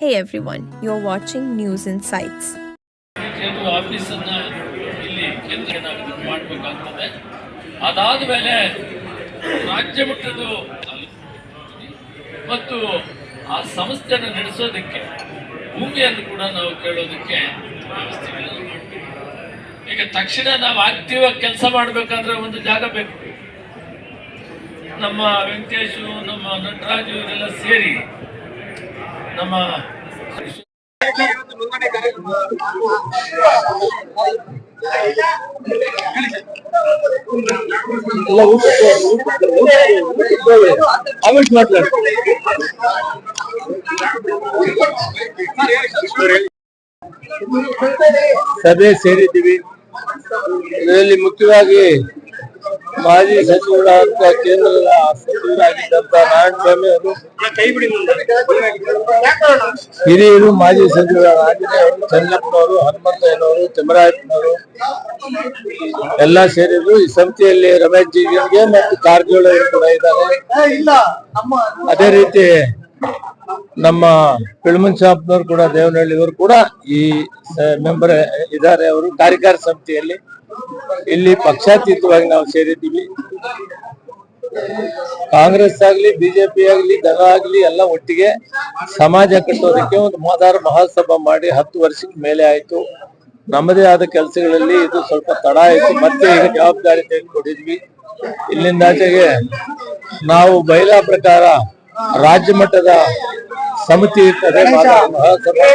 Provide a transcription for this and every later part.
Hey everyone, you're watching News Insights. ಕೇಂದ್ರ ಆಫೀಸನ್ನ ಇಲ್ಲಿ ಕೇಂದ್ರ ಮಾಡಬೇಕಾಗ್ತದೆ ಅದಾದ ಮೇಲೆ ರಾಜ್ಯ ಮಟ್ಟದ ಮತ್ತು ಆ ಸಂಸ್ಥೆಯನ್ನು ನಡೆಸೋದಕ್ಕೆ ಭೂಮಿಯನ್ನು ಕೂಡ ನಾವು ಕೇಳೋದಕ್ಕೆ ವ್ಯವಸ್ಥೆಗಳನ್ನು. ಈಗ ತಕ್ಷಣ ನಾವು ಆಕ್ಟಿವ್ ಆಗಿ ಕೆಲಸ ಮಾಡಬೇಕಾದ್ರೆ ಒಂದು ಜಾಗ ಬೇಕು ನಮ್ಮ ವೆಂಕಟೇಶು ನಮ್ಮ ನಟರಾಜು ಇವರೆಲ್ಲ ಸೇರಿ ನಮ್ಮ ಸಭೆ ಸೇರಿದ್ದೀವಿ. ಇದರಲ್ಲಿ ಮುಖ್ಯವಾಗಿ ಮಾಜಿ ಸಚಿವರಾದಂತ ಕೇಂದ್ರದ ಸಚಿವರಾಗಿದ್ದಂತ ನಾರಾಯಣಸ್ವಾಮಿ ಅವರು ಹಿರಿಯರು, ಮಾಜಿ ಸಚಿವರಾದ ಆಂಜನೇಯವರು ಚನ್ನಪ್ಪನವರು ಹನುಮಂತಯ್ಯನವರು, ತಿಮ್ಮರಾಯಪ್ಪನವರು ಎಲ್ಲ ಸೇರಿದ್ರು. ಈ ಸಮಿತಿಯಲ್ಲಿ ರಮೇಶ್ ಜಿಗೆ ಮತ್ತು ಕಾರಜೋಳ ಅವರು ಕೂಡ ಇದ್ದಾರೆ. ಅದೇ ರೀತಿ ನಮ್ಮ ಪಿಳ್ಮನ್ಶಾಪ್ನವರು ಕೂಡ, ದೇವನಹಳ್ಳಿಯವರು ಕೂಡ ಈ ಮೆಂಬರ್ ಇದ್ದಾರೆ. ಅವರು ಕಾರ್ಯಕಾರಿ ಸಮಿತಿಯಲ್ಲಿ ಇಲ್ಲಿ ಪಕ್ಷಾತೀತವಾಗಿ ನಾವು ಸೇರಿದ್ದೀವಿ. ಕಾಂಗ್ರೆಸ್ ಆಗ್ಲಿ, ಬಿಜೆಪಿ ಆಗ್ಲಿ ದಳ ಆಗ್ಲಿ, ಎಲ್ಲ ಒಟ್ಟಿಗೆ ಸಮಾಜ ಕಟ್ಟೋದಕ್ಕೆ ಒಂದು ಮಹದಾರ ಮಹಾಸಭಾ ಮಾಡಿ ಹತ್ತು ವರ್ಷಕ್ಕೆ ಮೇಲೆ ಆಯ್ತು. ನಮ್ಮದೇ ಆದ ಕೆಲಸಗಳಲ್ಲಿ ಇದು ಸ್ವಲ್ಪ ತಡ ಆಯ್ತು. ಮತ್ತೆ ಈಗ ಜವಾಬ್ದಾರಿ ತೆಗೆದುಕೊಂಡಿದ್ವಿ. ಇಲ್ಲಿಂದಾಚೆಗೆ ನಾವು ಬಯಲಾ ಪ್ರಕಾರ ರಾಜ್ಯ ಮಟ್ಟದ ಸಮಿತಿ ಇರ್ತದೆ, ಮಹಾಸಭಾ,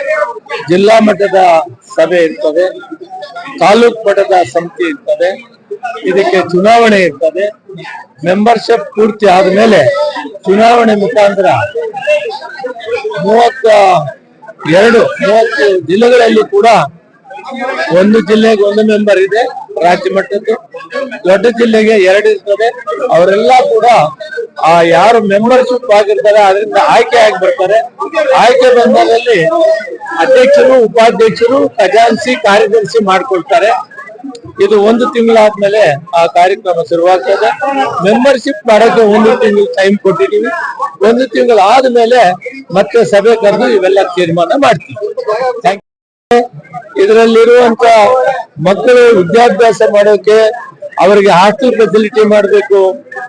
ಜಿಲ್ಲಾ ಮಟ್ಟದ ಸಭೆ ಇರ್ತದೆ. ತಾಲೂಕ್ ಮಟ್ಟದ ಸಮಿತಿ ಇರ್ತದೆ. ಇದಕ್ಕೆ ಚುನಾವಣೆ ಇರ್ತದೆ. ಮೆಂಬರ್ಶಿಪ್ ಪೂರ್ತಿ ಆದ್ಮೇಲೆ ಚುನಾವಣೆ ಮುಖಾಂತರ ಮೂವತ್ತ ಎರಡು, ಮೂವತ್ತು ಜಿಲ್ಲೆಗಳಲ್ಲಿ ಕೂಡ ಒಂದು ಜಿಲ್ಲೆಗೆ ಒಂದು ಮೆಂಬರ್ ಇದೆ, ರಾಜ್ಯ ಮಟ್ಟದ್ದು. ದೊಡ್ಡ ಜಿಲ್ಲೆಗೆ ಎರಡು ಇರ್ತದೆ. ಅವರೆಲ್ಲ ಕೂಡ ಆ ಯಾರು ಮೆಂಬರ್ಶಿಪ್ ಆಗಿರ್ತಾರೆ, ಅದರಿಂದ ಆಯ್ಕೆ ಆಗಿ ಬರ್ತಾರೆ ಆಯ್ಕೆ ಬಂದಲ್ಲಿ ಅಧ್ಯಕ್ಷರು, ಉಪಾಧ್ಯಕ್ಷರು ಖಜಾನ್ಸಿ ಕಾರ್ಯದರ್ಶಿ ಮಾಡ್ಕೊಳ್ತಾರೆ. ಇದು ಒಂದು ತಿಂಗಳಾದ್ಮೇಲೆ ಆ ಕಾರ್ಯಕ್ರಮ ಶುರುವಾಗ್ತದೆ. ಮೆಂಬರ್ಶಿಪ್ ಮಾಡೋಕೆ ಒಂದು ತಿಂಗಳು ಟೈಮ್ ಕೊಟ್ಟಿದ್ದೀವಿ ಒಂದು ತಿಂಗಳು ಆದ್ಮೇಲೆ ಮತ್ತೆ ಸಭೆ ಕರೆದು ಇವೆಲ್ಲ ತೀರ್ಮಾನ ಮಾಡ್ತೀವಿ. ಇದರಲ್ಲಿರುವಂತ ಮಕ್ಕಳು ವಿದ್ಯಾಭ್ಯಾಸ ಮಾಡೋಕೆ ಅವರಿಗೆ ಹಾಸ್ಟೆಲ್ ಫೆಸಿಲಿಟಿ ಮಾಡಬೇಕು,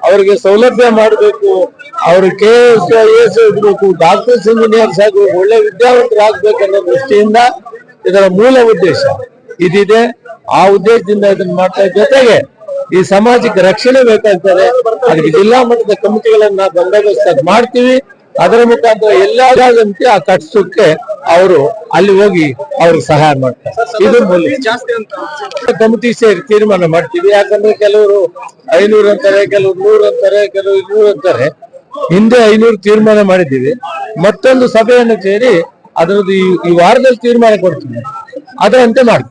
ಅವರಿಗೆ ಸೌಲಭ್ಯ ಮಾಡಬೇಕು, ಅವರು ಕೆ ಎಸ್ ಎಸ್ ಇರಬೇಕು ಡಾಕ್ಟರ್ಸ್ ಇಂಜಿನಿಯರ್ಸ್ ಆಗಬೇಕು ಒಳ್ಳೆ ವಿದ್ಯಾವಂತರಾಗಬೇಕು ಅನ್ನೋ ದೃಷ್ಟಿಯಿಂದ ಇದರ ಮೂಲ ಉದ್ದೇಶ ಇದಿದೆ. ಆ ಉದ್ದೇಶದಿಂದ ಇದನ್ನ ಮಾಡ್ತಾ ಜೊತೆಗೆ ಈ ಸಮಾಜಕ್ಕೆ ರಕ್ಷಣೆ ಬೇಕಾಗ್ತದೆ ಅದಕ್ಕೆ ಜಿಲ್ಲಾ ಮಟ್ಟದ ಕಮಿಟಿಗಳನ್ನ ಬಂದೋಬಸ್ತ್ ಮಾಡ್ತೀವಿ. ಅದರ ಮುಖಾಂತರ ಎಲ್ಲಾದಂತೆ ಆ ಕಟ್ಸೋಕ್ಕೆ ಅವರು ಅಲ್ಲಿ ಹೋಗಿ ಅವ್ರಿಗೆ ಸಹಾಯ ಮಾಡ್ತಾರೆ. ಇದು ಮೂಲ ಕಮಿಟಿ ಸೇರಿ ತೀರ್ಮಾನ ಮಾಡ್ತೀವಿ. ಯಾಕಂದ್ರೆ ಕೆಲವರು ಐನೂರು ಅಂತಾರೆ ಕೆಲವರು ನೂರು ಅಂತಾರೆ ಕೆಲವರು ಇನ್ನೂರು ಅಂತಾರೆ. ಹಿಂದೆ ಐನೂರು ತೀರ್ಮಾನ ಮಾಡಿದ್ದೀವಿ. ಮತ್ತೊಂದು ಸಭೆಯನ್ನು ಸೇರಿ ಅದರದ್ದು ಈ- ಈ ವಾರದಲ್ಲಿ ತೀರ್ಮಾನ ಕೊಡ್ತೀವಿ. ಅದರಂತೆ ಮಾಡ್ಕೊ